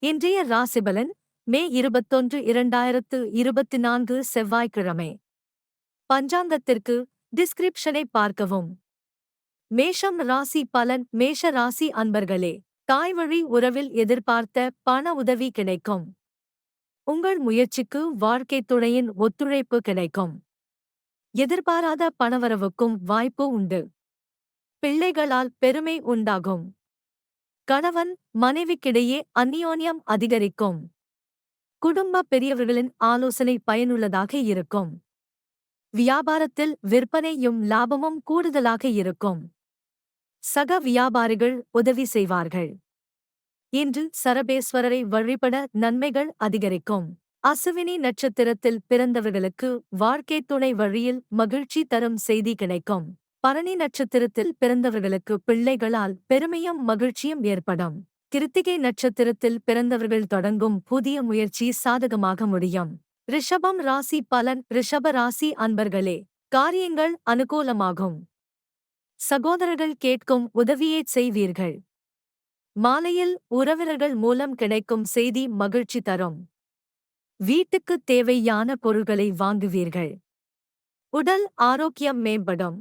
இன்றைய ராசிபலன் மே இருபத்தொன்று இரண்டாயிரத்து இருபத்தி நான்கு செவ்வாய்க்கிழமை. பஞ்சாங்கத்திற்கு டிஸ்கிரிப்ஷனை பார்க்கவும். மேஷம் ராசி பலன் மேஷ ராசி அன்பர்களே தாய்வழி உறவில் எதிர்பார்த்த பண உதவி கிடைக்கும். உங்கள் முயற்சிக்கு வாழ்க்கைத் துணையின் ஒத்துழைப்பு கிடைக்கும். எதிர்பாராத பணவரவுக்கும் வாய்ப்பு உண்டு. பிள்ளைகளால் பெருமை உண்டாகும். கணவன் மனைவிக்கிடையே அந்நியோன்யம் அதிகரிக்கும். குடும்ப பெரியவர்களின் ஆலோசனை பயனுள்ளதாக இருக்கும். வியாபாரத்தில் விற்பனையும் லாபமும் கூடுதலாக இருக்கும். சக வியாபாரிகள் உதவி செய்வார்கள். இன்று சரபேஸ்வரரை வழிபட நன்மைகள் அதிகரிக்கும். அசுவினி நட்சத்திரத்தில் பிறந்தவர்களுக்கு வாழ்க்கைத் துணை வழியில் மகிழ்ச்சி தரும் செய்தி கிடைக்கும். பரணி நட்சத்திரத்தில் பிறந்தவர்களுக்கு பிள்ளைகளால் பெருமையும் மகிழ்ச்சியும் ஏற்படும். கிருத்திகை நட்சத்திரத்தில் பிறந்தவர்கள் தொடங்கும் புதிய முயற்சி சாதகமாக முடியும். ரிஷபம் ராசி பலன் ரிஷப ராசி அன்பர்களே காரியங்கள் அனுகூலமாகும். சகோதரர்கள் கேட்கும் உதவியை செய்வீர்கள். மாலையில் உறவினர்கள் மூலம் கிடைக்கும் செய்தி மகிழ்ச்சி தரும். வீட்டுக்குத் தேவையான பொருள்களை வாங்குவீர்கள். உடல் ஆரோக்கியம் மேம்படும்.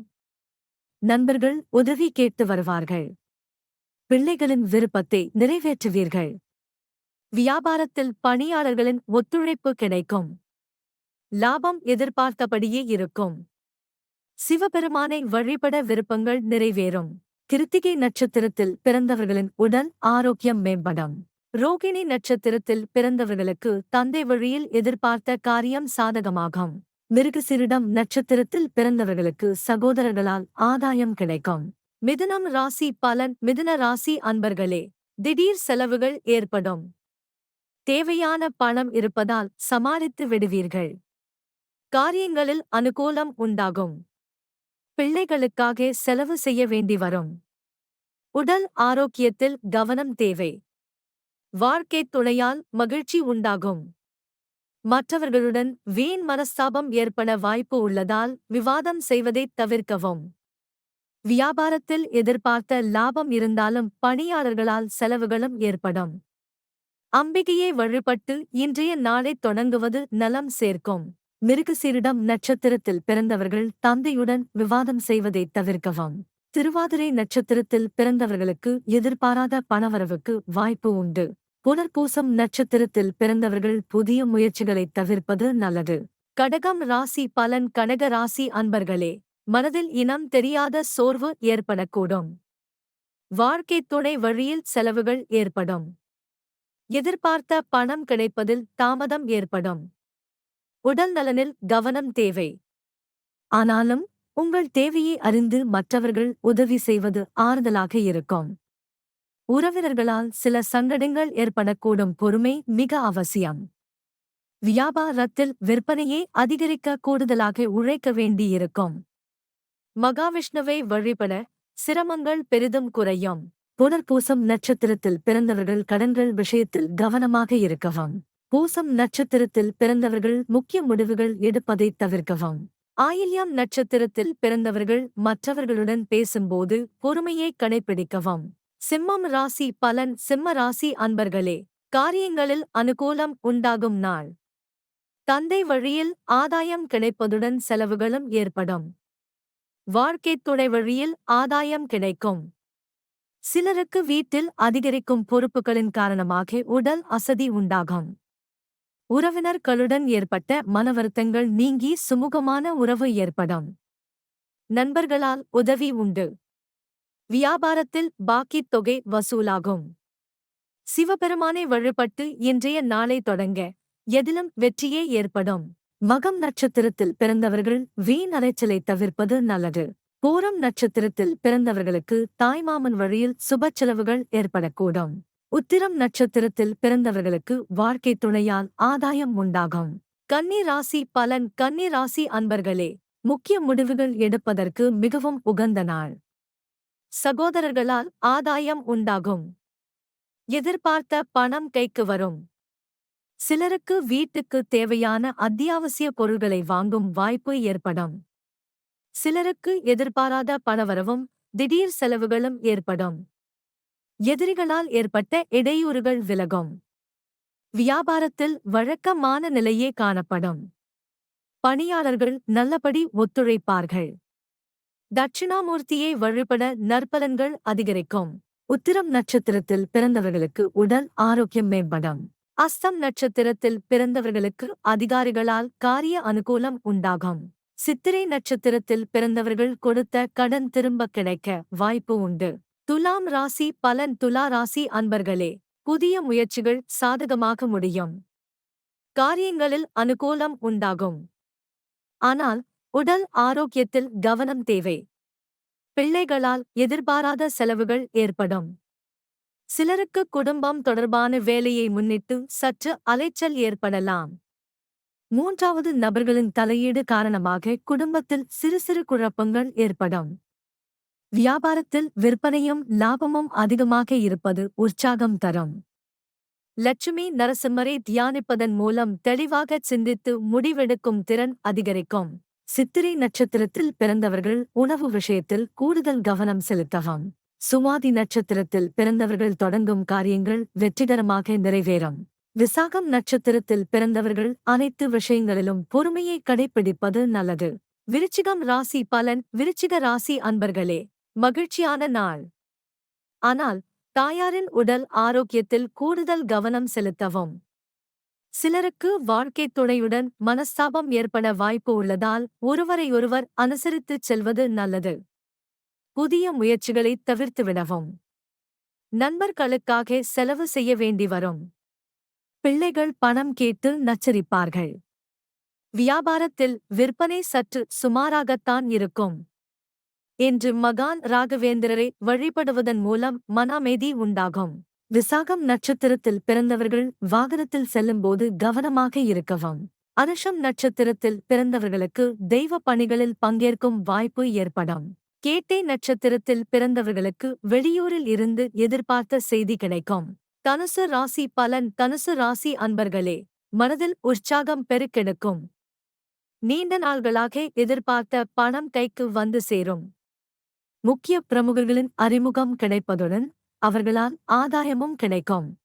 நண்பர்கள் உதவி கேட்டு வருவார்கள். பிள்ளைகளின் விருப்பத்தை நிறைவேற்றுவீர்கள். வியாபாரத்தில் பணியாளர்களின் ஒத்துழைப்பு கிடைக்கும். லாபம் எதிர்பார்த்தபடியே இருக்கும். சிவபெருமானை வழிபட விருப்பங்கள் நிறைவேறும். கிருத்திகை நட்சத்திரத்தில் பிறந்தவர்களின் உடல் ஆரோக்கியம் மேம்படும். ரோகிணி நட்சத்திரத்தில் பிறந்தவர்களுக்கு தந்தை வழியில் எதிர்பார்த்த காரியம் சாதகமாகும். மிருகசிரிடம் நட்சத்திரத்தில் பிறந்தவர்களுக்கு சகோதரர்களால் ஆதாயம் கிடைக்கும். மிதுனம் ராசி பலன். மிதுன ராசி அன்பர்களே திடீர் செலவுகள் ஏற்படும். தேவையான பணம் இருப்பதால் சமாளித்து விடுவீர்கள். காரியங்களில் அனுகூலம் உண்டாகும். பிள்ளைகளுக்காக செலவு செய்ய வேண்டி வரும். உடல் ஆரோக்கியத்தில் கவனம் தேவை. வாழ்க்கைத் துணையால் மகிழ்ச்சி உண்டாகும். மற்றவர்களுடன் வீண் மனஸ்தாபம் ஏற்பட வாய்ப்பு உள்ளதால் விவாதம் செய்வதைத் தவிர்க்கவும். வியாபாரத்தில் எதிர்பார்த்த லாபம் இருந்தாலும் பணியாளர்களால் செலவுகளும் ஏற்படும். அம்பிகையை வழிபட்டு இன்றைய நாளை தொடங்குவது நலம் சேர்க்கும். மிருகசீரிடம் நட்சத்திரத்தில் பிறந்தவர்கள் தந்தையுடன் விவாதம் செய்வதைத் தவிர்க்கவும். திருவாதிரை நட்சத்திரத்தில் பிறந்தவர்களுக்கு எதிர்பாராத பணவரவுக்கு வாய்ப்பு உண்டு. புனர்பூசம் நட்சத்திரத்தில் பிறந்தவர்கள் புதிய முயற்சிகளைத் தவிர்ப்பது நல்லது. கடகம் ராசி பலன் கனக ராசி அன்பர்களே மனதில் இனம் தெரியாத சோர்வு ஏற்படக்கூடும். வாழ்க்கைத் துணை வழியில் செலவுகள் ஏற்படும். எதிர்பார்த்த பணம் கிடைப்பதில் தாமதம் ஏற்படும். உடல் நலனில் கவனம் தேவை. ஆனாலும் உங்கள் தேவையை அறிந்து மற்றவர்கள் உதவி செய்வது ஆறுதலாக இருக்கும். உறவினர்களால் சில சங்கடங்கள் ஏற்படக்கூடும் பொறுமை மிக அவசியம். வியாபாரத்தில் விற்பனையை அதிகரிக்க கூடுதலாக உழைக்க வேண்டியிருக்கும். மகாவிஷ்ணுவை வழிபட சிரமங்கள் பெரிதும் குறையும். புனர்பூசம் நட்சத்திரத்தில் பிறந்தவர்கள் கடன்கள் விஷயத்தில் கவனமாக இருக்கவும். பூசம் நட்சத்திரத்தில் பிறந்தவர்கள் முக்கிய முடிவுகள் எடுப்பதைத் தவிர்க்கவும். ஆயில்யம் நட்சத்திரத்தில் பிறந்தவர்கள் மற்றவர்களுடன் பேசும்போது பொறுமையை கடைபிடிக்கவும் சிம்மம் ராசி பலன் சிம்ம ராசி அன்பர்களே காரியங்களில் அனுகூலம் உண்டாகும் நாள். தந்தை வழியில் ஆதாயம் கிடைப்பதுடன் செலவுகளும் ஏற்படும். வாழ்க்கைத் துணை வழியில் ஆதாயம் கிடைக்கும். சிலருக்கு வீட்டில் அதிகரிக்கும் பொறுப்புகளின் காரணமாக உடல் அசதி உண்டாகும். உறவினர்களுடன் ஏற்பட்ட மனவருத்தங்கள் நீங்கி சுமூகமான உறவு ஏற்படும். நண்பர்களால் உதவி உண்டு. வியாபாரத்தில் பாக்கித் தொகை வசூலாகும். சிவபெருமானை வழிபட்டு இன்றைய நாளை தொடங்க எதிலும் வெற்றியே ஏற்படும். மகம் நட்சத்திரத்தில் பிறந்தவர்கள் வீண் அலைச்சலை தவிர்ப்பது நல்லது. பூரம் நட்சத்திரத்தில் பிறந்தவர்களுக்கு தாய்மாமன் வழியில் சுப செலவுகள் ஏற்படக்கூடும். உத்திரம் நட்சத்திரத்தில் பிறந்தவர்களுக்கு வாழ்க்கை துணையால் ஆதாயம் உண்டாகும். கன்னி ராசி பலன் கன்னி ராசி அன்பர்களே முக்கிய முடிவுகள் எடுப்பதற்கு மிகவும் உகந்த நாள். சகோதரர்களால் ஆதாயம் உண்டாகும். எதிர்பார்த்த பணம் கைக்கு வரும். சிலருக்கு வீட்டுக்கு தேவையான அத்தியாவசிய பொருள்களை வாங்கும் வாய்ப்பு ஏற்படும். சிலருக்கு எதிர்பாராத பணவரவும் திடீர் செலவுகளும் ஏற்படும். எதிரிகளால் ஏற்பட்ட இடையூறுகள் விலகும். வியாபாரத்தில் வழக்கமான நிலையே காணப்படும். பணியாளர்கள் நல்லபடி ஒத்துழைப்பார்கள். தட்சிணாமூர்த்தியை வழிபட நற்பலன்கள் அதிகரிக்கும். உத்திரம் நட்சத்திரத்தில் பிறந்தவர்களுக்கு உடல் ஆரோக்கியம் மேம்படும். அஸ்தம் நட்சத்திரத்தில் பிறந்தவர்களுக்கு அதிகாரிகளால் காரிய அனுகூலம் உண்டாகும். சித்திரை நட்சத்திரத்தில் பிறந்தவர்கள் கொடுத்த கடன் திரும்ப கிடைக்க வாய்ப்பு உண்டு. துலாம் ராசி பலன் துலா ராசி அன்பர்களே புதிய முயற்சிகள் சாதகமாக முடியும். காரியங்களில் அனுகூலம் உண்டாகும். ஆனால் உடல் ஆரோக்கியத்தில் கவனம் தேவை. பிள்ளைகளால் எதிர்பாராத செலவுகள் ஏற்படும். சிலருக்கு குடும்பம் தொடர்பான வேலையை முன்னிட்டு சற்று அலைச்சல் ஏற்படலாம். மூன்றாவது நபர்களின் தலையீடு காரணமாக குடும்பத்தில் சிறு சிறு குழப்பங்கள் ஏற்படும். வியாபாரத்தில் விற்பனையும் லாபமும் அதிகமாக இருப்பது உற்சாகம் தரும். லட்சுமி நரசிம்மரை தியானிப்பதன் மூலம் தெளிவாக சிந்தித்து முடிவெடுக்கும் திறன் அதிகரிக்கும். சித்திரை நட்சத்திரத்தில் பிறந்தவர்கள் உணவு விஷயத்தில் கூடுதல் கவனம் செலுத்தவும் சுவாதி நட்சத்திரத்தில் பிறந்தவர்கள் தொடங்கும் காரியங்கள் வெற்றிகரமாக நிறைவேறும். விசாகம் நட்சத்திரத்தில் பிறந்தவர்கள் அனைத்து விஷயங்களிலும் பொறுமையை கடைபிடிப்பது நல்லது. விருச்சிகம் ராசி பலன் விருச்சிக ராசி அன்பர்களே மகிழ்ச்சியான நாள். ஆனால் தாயாரின் உடல் ஆரோக்கியத்தில் கூடுதல் கவனம் செலுத்தவும். சிலருக்கு வாழ்க்கைத் துணையுடன் மனஸ்தாபம் ஏற்பட வாய்ப்பு உள்ளதால் ஒருவரையொருவர் அனுசரித்துச் செல்வது நல்லது. புதிய முயற்சிகளை தவிர்த்துவிடவும் நண்பர்களுக்காக செலவு செய்ய வேண்டி வரும். பிள்ளைகள் பணம் கேட்டு நச்சரிப்பார்கள். வியாபாரத்தில் விற்பனை சற்று சுமாராகத்தான் இருக்கும். என்று மகான் ராகவேந்திரரை வழிபடுவதன் மூலம் மன அமைதி உண்டாகும். விசாகம் நட்சத்திரத்தில் பிறந்தவர்கள் வாகனத்தில் செல்லும்போது கவனமாக இருக்கவும். அனுஷம் நட்சத்திரத்தில் பிறந்தவர்களுக்கு தெய்வ பணிகளில் பங்கேற்கும் வாய்ப்பு ஏற்படும். கேட்டை நட்சத்திரத்தில் பிறந்தவர்களுக்கு வெளியூரில் இருந்து எதிர்பார்த்த செய்தி கிடைக்கும். தனுசு ராசி பலன் தனுசு ராசி அன்பர்களே மனதில் உற்சாகம் பெருக்கெடுக்கும். நீண்ட நாள்களாக எதிர்பார்த்த பணம் கைக்கு வந்து சேரும். முக்கிய பிரமுகர்களின் அறிமுகம் கிடைப்பதுடன் அவர்களால் ஆதாயமும் கிடைக்கும்.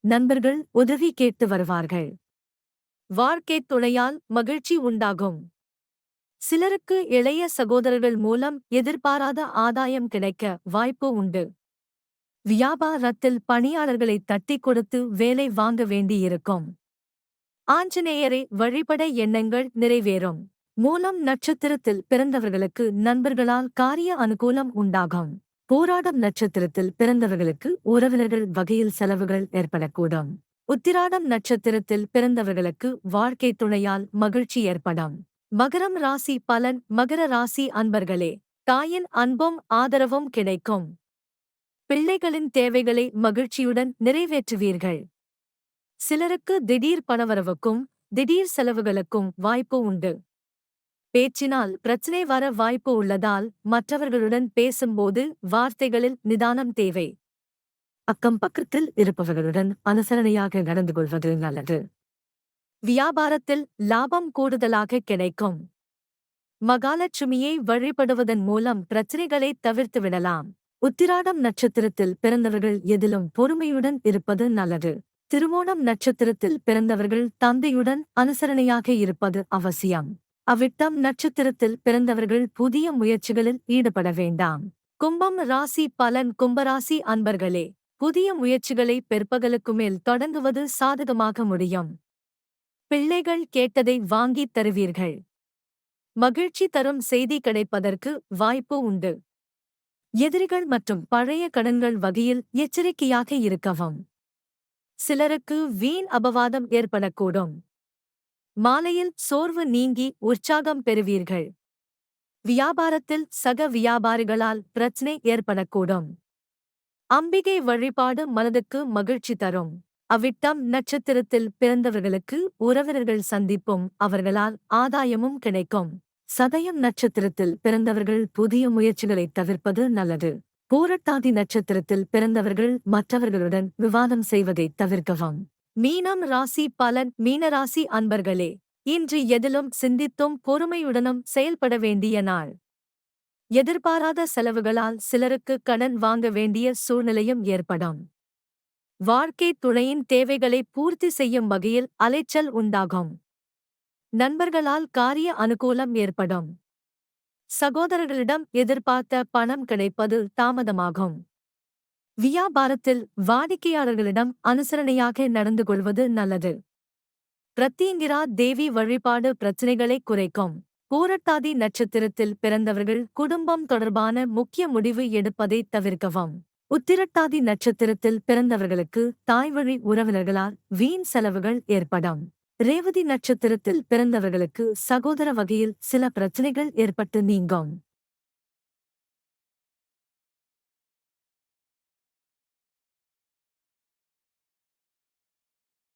நண்பர்கள் உதவி கேட்டு வருவார்கள். வாழ்க்கைத் துணையால் மகிழ்ச்சி உண்டாகும். சிலருக்கு இளைய சகோதரர்கள் மூலம் எதிர்பாராத ஆதாயம் கிடைக்க வாய்ப்பு உண்டு. வியாபாரத்தில் பணியாளர்களை தட்டி கொடுத்து வேலை வாங்க வேண்டியிருக்கும். ஆஞ்சநேயரை வழிபட எண்ணங்கள் நிறைவேறும். மூலம் நட்சத்திரத்தில் பிறந்தவர்களுக்கு நண்பர்களால் காரிய அனுகூலம் உண்டாகும். போராடம் நட்சத்திரத்தில் பிறந்தவர்களுக்கு உறவினர்கள் வகையில் செலவுகள் ஏற்படக்கூடும். உத்திராடம் நட்சத்திரத்தில் பிறந்தவர்களுக்கு வாழ்க்கை துணையால் மகிழ்ச்சி ஏற்படும். மகரம் ராசி பலன் மகர ராசி அன்பர்களே தாயின் அன்பும் ஆதரவும் கிடைக்கும். பிள்ளைகளின் தேவைகளை மகிழ்ச்சியுடன் நிறைவேற்றுவீர்கள். சிலருக்கு திடீர் பணவரவுக்கும் திடீர் செலவுகளுக்கும் வாய்ப்பு உண்டு. பேச்சினால் பிரச்சனை வர வாய்ப்பு உள்ளதால் மற்றவர்களுடன் பேசும்போது வார்த்தைகளில் நிதானம் தேவை. அக்கம் பக்கத்தில் இருப்பவர்களுடன் அனுசரணையாக நடந்து கொள்வது நல்லது. வியாபாரத்தில் லாபம் கூடுதலாக கிடைக்கும். மகாலட்சுமியை வழிபடுவதன் மூலம் பிரச்சனைகளை தவிர்த்து விடலாம். உத்திராடம் நட்சத்திரத்தில் பிறந்தவர்கள் எதிலும் பொறுமையுடன் இருப்பது நல்லது. திருவோணம் நட்சத்திரத்தில் பிறந்தவர்கள் தந்தையுடன் அனுசரணையாக இருப்பது அவசியம். அவ்விட்டம் நட்சத்திரத்தில் பிறந்தவர்கள் புதிய முயற்சிகளில் ஈடுபட வேண்டாம். கும்பம் ராசி பலன் கும்பராசி அன்பர்களே புதிய முயற்சிகளை பிற்பகலுக்கு மேல் தொடங்குவது சாதகமாக முடியும். பிள்ளைகள் கேட்டதை வாங்கித் தருவீர்கள். மகிழ்ச்சி தரும் செய்தி கிடைப்பதற்கு வாய்ப்பு உண்டு. எதிரிகள் மற்றும் பழைய கடன்கள் வகையில் எச்சரிக்கையாக இருக்கவும். சிலருக்கு வீண் அபவாதம் ஏற்படக்கூடும். மாலையில் சோர்வு நீங்கி உற்சாகம் பெறுவீர்கள். வியாபாரத்தில் சக வியாபாரிகளால் பிரச்சனை ஏற்படக்கூடும். அம்பிகை வழிபாடு மனதுக்கு மகிழ்ச்சி தரும். அவ்விட்டம் நட்சத்திரத்தில் பிறந்தவர்களுக்கு உறவினர்கள் சந்திப்பும் அவர்களால் ஆதாயமும் கிடைக்கும். சதயம் நட்சத்திரத்தில் பிறந்தவர்கள் புதிய முயற்சிகளை தவிர்ப்பது நல்லது. பூரட்டாதி நட்சத்திரத்தில் பிறந்தவர்கள் மற்றவர்களுடன் விவாதம் செய்வதை தவிர்க்கவும். மீனம் ராசி பலன் மீனராசி அன்பர்களே இன்று எதிலும் சிந்தித்தும் பொறுமையுடனும் செயல்பட வேண்டிய நாள். எதிர்பாராத செலவுகளால் சிலருக்கு கடன் வாங்க வேண்டிய சூழ்நிலையும் ஏற்படும். வாழ்க்கை துணையின் தேவைகளை பூர்த்தி செய்யும் வகையில் அலைச்சல் உண்டாகும். நண்பர்களால் காரிய அனுகூலம் ஏற்படும். சகோதரர்களிடம் எதிர்பார்த்த பணம் கிடைப்பது தாமதமாகும். வியாபாரத்தில் வாடிக்கையாளர்களிடம் அனுசரணையாக நடந்து கொள்வது நல்லது. பிரத்யங்கிரா தேவி வழிபாடு பிரச்சினைகளை குறைக்கும். பூரட்டாதி நட்சத்திரத்தில் பிறந்தவர்கள் குடும்பம் தொடர்பான முக்கிய முடிவு எடுப்பதை தவிர்க்கவும். உத்திரட்டாதி நட்சத்திரத்தில் பிறந்தவர்களுக்கு தாய்வழி உறவினர்களால் வீண் செலவுகள் ஏற்படும். ரேவதி நட்சத்திரத்தில் பிறந்தவர்களுக்கு சகோதர வகையில் சில பிரச்சனைகள் ஏற்பட்டு நீங்கும்.